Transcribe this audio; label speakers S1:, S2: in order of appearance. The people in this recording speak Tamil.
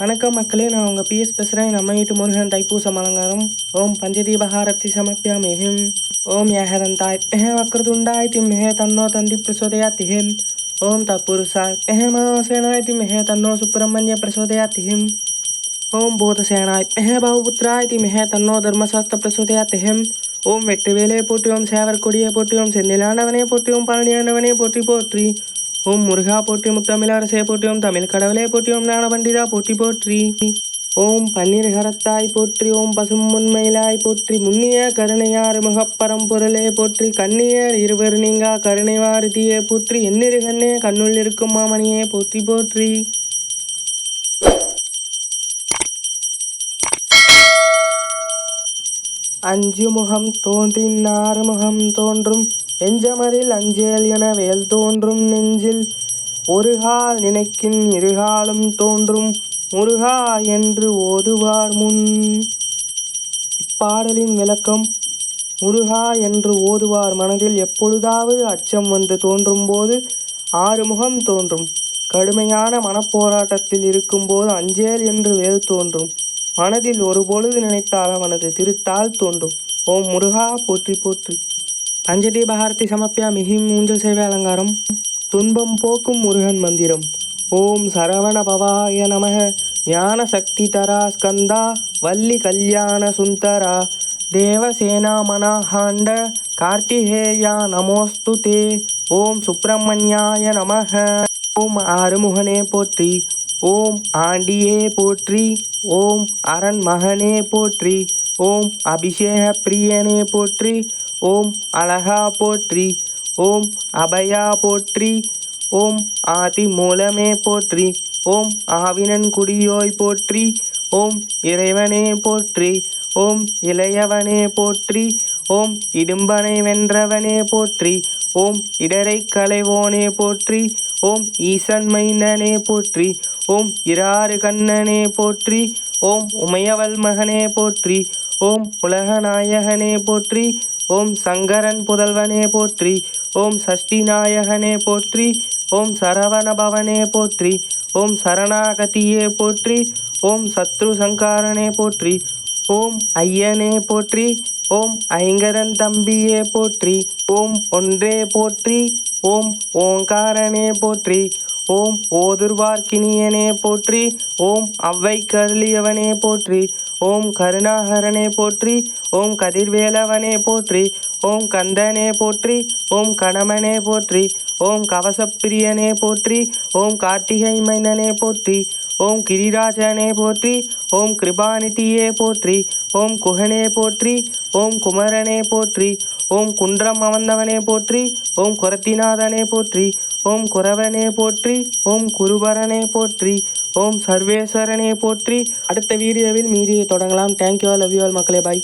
S1: வணக்கம் மக்களே நான் உங்கள் பிஎஸ் பேசுகிறேன் நம்ம வீட்டு முருகன் தைப்பூசம் அலங்காரம் ஓம் பஞ்சதீபஹாரத்தி சமர்ப்பியாமிஹிம் ஓம் ஏகதந்தாய் எஹ வக்ரதுண்டாய் திம்ஹே தன்னோ தந்தி பிரசோதயாத்திஹிம் ஓம் தப்புருஷாய் எஹ மகாசேனாய் திம்ஹே தன்னோ சுப்பிரமணிய பிரசோதயாத்திஹிம் ஓம் பூதசேனாய் எஹ பாபுபுத்திராய் திம்ஹே தன்னோ தர்மசாஸ்திர பிரசோதயாத்திஹிம் ஓம் வெற்றிவேலே போற்றி ஓம் சேவர் கொடியே போற்றி ஓம் செந்திலாண்டவனே போற்றி ஓம் பழனியாண்டவனே போற்றி போற்றி ஓம் முருகா போற்றி முத்தமிழரசே போற்றி போற்றியும் தமிழ் கடவுளே போற்றியும் ஞான பண்டிதா போற்றி போற்றி. ஓம் பன்னீர் கரத்தாய் போற்றி ஓம் பசும் முன்மையிலாய் போற்றி முன்னிய கருணையாறு முகப்பரம்பொருளே போற்றி கண்ணியர் இருவர் நீங்கா கருணை வாரதியே போற்றி எண்ணிரு கண்ணே கண்ணுள் இருக்கும் மாமணியே போற்றி போற்றி. அஞ்சு முகம் தோன்றின் ஆறு முகம் தோன்றும் வெஞ்சமரில் அஞ்சேல் என வேல் தோன்றும் நெஞ்சில் ஒருகால் நினைக்கின் இருகாலும் தோன்றும் முருகா என்று ஓதுவார் முன். இப்பாடலின் விளக்கம் முருகா என்று ஓதுவார் மனதில் எப்பொழுதாவது அச்சம் வந்து தோன்றும்போது ஆறுமுகம் தோன்றும். கடுமையான மனப்போராட்டத்தில் இருக்கும்போது அஞ்சேல் என்று வேல் தோன்றும். மனதில் ஒரு பொழுது நினைத்தால் அவனது திருத்தால் தோன்றும். ஓம் முருகா போற்றி போற்றி. அஞ்சலி பாரதி சமப்பியா மிகிம் ஊஞ்சல் சேவை அலங்காரம். துன்பம் போக்கும் முருகன் மந்திரம். ஓம் சரவண பவாய நமக. ஞான சக்தி தரா ஸ்கந்தா. வள்ளி கல்யாண சுந்தரா. தேவசேனா மனாஹாண்ட கார்த்திகேயா நமோஸ்து தே. ஓம் சுப்பிரமணியாய நமக. ஓம் ஆறுமுகனே போற்றி. ஓம் ஆண்டியே போற்றி. ஓம் அரண் மகனே போற்றி. ஓம் அபிஷேக பிரியனே போற்றி. ஓம் அழகா போற்றி ஓம் அபயா போற்றி ஓம் ஆதி மூலமே போற்றி ஓம் ஆவினன் குடியோய் போற்றி ஓம் இறைவனே போற்றி ஓம் இளையவனே போற்றி ஓம் இடும்பனை வென்றவனே போற்றி ஓம் இடரை களைவோனே போற்றி ஓம் ஈசன் மைந்தனே போற்றி ஓம் இராறு கண்ணனே போற்றி ஓம் உமையவல் மகனே போற்றி ஓம் உலகநாயகனே போற்றி ஓம் சங்கரன் புதல்வனே போற்றி ஓம் சஷ்டி நாயகனே போற்றி ஓம் சரவண பவனே போற்றி ஓம் சரணாகதியே போற்றி ஓம் சத்ரு சங்காரனே போற்றி ஓம் ஐயனே போற்றி ஓம் ஐங்கரன் தம்பியே போற்றி ஓம் ஒன்றே போற்றி ஓம் ஓங்காரனே போற்றி ஓம் ஓதுர்வார்க்கினியனே போற்றி ஓம் அவ்வை கருளியவனே போற்றி ஓம் கருணாகரனே போற்றி ஓம் கதிர்வேலவனே போற்றி ஓம் கந்தனே போற்றி ஓம் கணமனே போற்றி ஓம் கவசப்பிரியனே போற்றி ஓம் கார்த்திகை மைனனே போற்றி ஓம் கிரிராஜனே போற்றி ஓம் கிருபாநிதியே போற்றி ஓம் குகனே போற்றி ஓம் குமரனே போற்றி ஓம் குன்றம் அமர்ந்தவனே போற்றி ஓம் குரத்திநாதனே போற்றி ஓம் குரவனே போற்றி ஓம் குருபரனே போற்றி ஓம் சர்வேஸ்வரனே போற்றி. அடுத்த வீடியோவில் மீதியை தொடங்கலாம். Thank you all love you all மக்களே பாய்